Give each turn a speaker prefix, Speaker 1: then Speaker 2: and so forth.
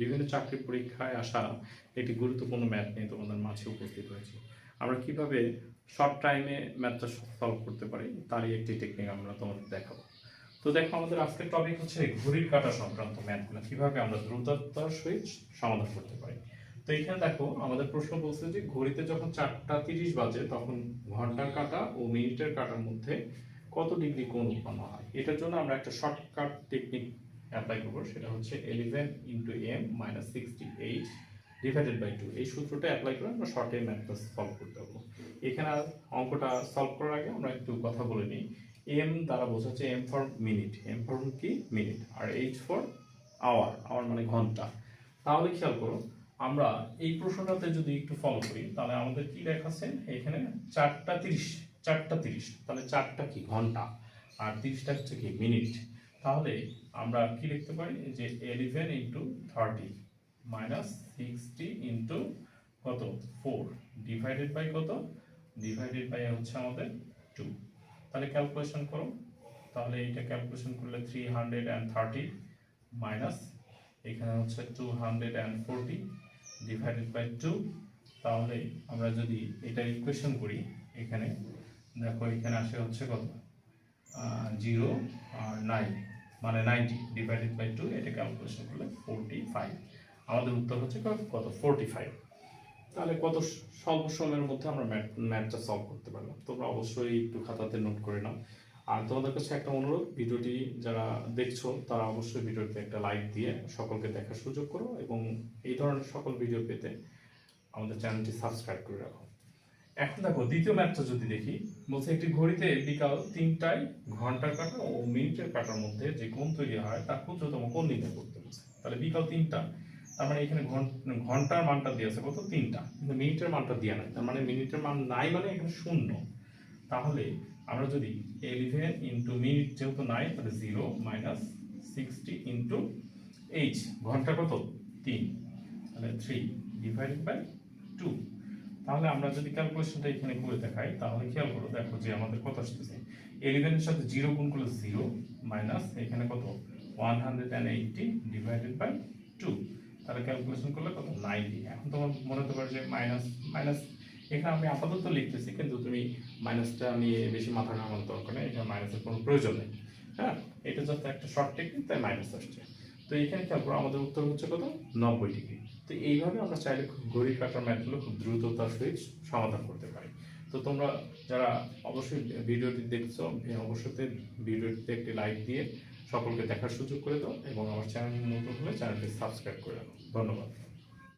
Speaker 1: বিভিন্ন চাকরি পরীক্ষায় আসা একটি গুরুত্বপূর্ণ ম্যাথ নিয়ে তোমাদের মাঝে উপস্থিত হয়েছে। আমরা কীভাবে শর্ট টাইমে ম্যাথটা সলভ করতে পারি, তারই একটি টেকনিক আমরা তোমাদের দেখাবো। তো দেখো, আমাদের আজকের টপিক হচ্ছে ঘড়ির কাটা সংক্রান্ত ম্যাথগুলো কীভাবে আমরা দ্রুততার সহিত সমাধান করতে পারি? তো এখানে দেখো, আমাদের প্রশ্ন বলছে যে ঘড়িতে যখন চারটা তিরিশ বাজে, তখন ঘণ্টার কাটা ও মিনিটের কাটার মধ্যে কত ডিগ্রি কোণ উৎপন্ন হয়? এটার জন্য আমরা একটা শর্টকাট টেকনিক অ্যাপ্লাই করব, সেটা হচ্ছে eleven into M minus sixty eight divided by two এই সূত্রটা অ্যাপ্লাই করে আমরা শর্টে ম্যাথটা সলভ করতে পারব। এখানে অঙ্কটা সলভ করার আগে আমরা একটু কথা বলে নিই। এম দ্বারা বোঝাচ্ছে M for minute M for কি? মিনিট আর এইচ ফর আওয়ার আওয়ার মানে ঘণ্টা। তাহলে খেয়াল করো, আমরা এই প্রশ্নটাতে যদি একটু ফলো করি, তাহলে আমাদের কি দেখাচ্ছে? এখানে চারটা তিরিশ চারটা তিরিশ। তাহলে চারটা কি? ঘণ্টা। আর তিরিশটা হচ্ছে কি? মিনিট তাহলে আমরা কি লিখতে পারি? যে eleven into thirty minus sixty into কত? ফোর ডিভাইডেড বাই কত? ডিভাইডেড বাই হচ্ছে আমাদের টু তাহলে ক্যালকুলেশন করো। তাহলে এইটা ক্যালকুলেশন করলে three hundred and thirty minus এখানে হচ্ছে two hundred and forty divided by two তাহলে আমরা যদি এটা ইকুয়েশন করি, এখানে দেখো এখানে আসে হচ্ছে কত? জিরো আর নাইন মানে নাইনটি ডিভাইডেড বাই টু এটা ক্যালকুলেশন করলে ফোরটি ফাইভ আমাদের উত্তর হচ্ছে কত- ফোরটি ফাইভ তাহলে কত স্বল্প সময়ের মধ্যে আমরা ম্যাথ ম্যাথটা সলভ করতে পারলাম। তোমরা অবশ্যই একটু খাতাতে নোট করে নাও। আর তোমাদের কাছে একটা অনুরোধ, ভিডিওটি যারা দেখছ, তারা অবশ্যই ভিডিওতে একটা লাইক দিয়ে সকলকে দেখার সুযোগ করো এবং এই ধরনের সকল ভিডিও পেতে আমাদের চ্যানেলটি সাবস্ক্রাইব করে রাখো। এখন দেখো, দ্বিতীয় ম্যাথটা যদি দেখি, বলছে একটি ঘড়িতে বিকাল তিনটায় ঘণ্টার কাটা ও মিনিটের কাটার মধ্যে যে কোণ তৈরি হয়, তার ক্ষুদ্রতম কোণ নির্ণয় করতে বলছে। তাহলে বিকাল তিনটা, তার মানে এখানে ঘন- ঘণ্টার মানটা দিয়ে আছে কত? তিনটা। কিন্তু মিনিটের মানটা দেওয়া নাই। তার মানে মিনিটের মান নাই মানে এখানে শূন্য। তাহলে আমরা যদি এলিভেন ইন্টু মিনিট যেহেতু নাই, তাহলে zero minus sixty into H ঘণ্টা কত? তিন। তাহলে থ্রি ডিভাইডেড বাই টু তাহলে আমরা যদি ক্যালকুলেশনটা এখানে করে দেখাই, তাহলে খেয়াল করো, দেখো যে আমাদের কত আসতেছে। এলিভেনের সাথে জিরো গুণ করলে জিরো মাইনাস এখানে কত? One hundred and eighty divided by two তাহলে ক্যালকুলেশন করলে কত? নাইনটি এখন তোমার মনে হতে পারে যে মাইনাস মাইনাস এখানে আমি আপাতত লিখতেছি, কিন্তু তুমি মাইনাসটা নিয়ে বেশি মাথা ঘামানোর দরকার নেই, এখানে মাইনাসের কোনো প্রয়োজন নেই। হ্যাঁ? এটা জাস্ট একটা শর্ট টেকনিক তাই মাইনাস আসছে। তো এখানে খেয়াল করো আমাদের উত্তর হচ্ছে কত? নব্বই ডিগ্রি। তো এইভাবে আমরা চাইলে খুব ঘড়ির কাটার ম্যাথগুলো খুব দ্রুততার সহিত সমাধান করতে পারি। তো তোমরা যারা অবশ্যই ভিডিওটি দেখছ অবশ্যই ভিডিওটিতে একটি লাইক দিয়ে সকলকে দেখার সুযোগ করে দাও এবং আমার চ্যানেল নতুন হলে চ্যানেলটি সাবস্ক্রাইব করে দাও ধন্যবাদ।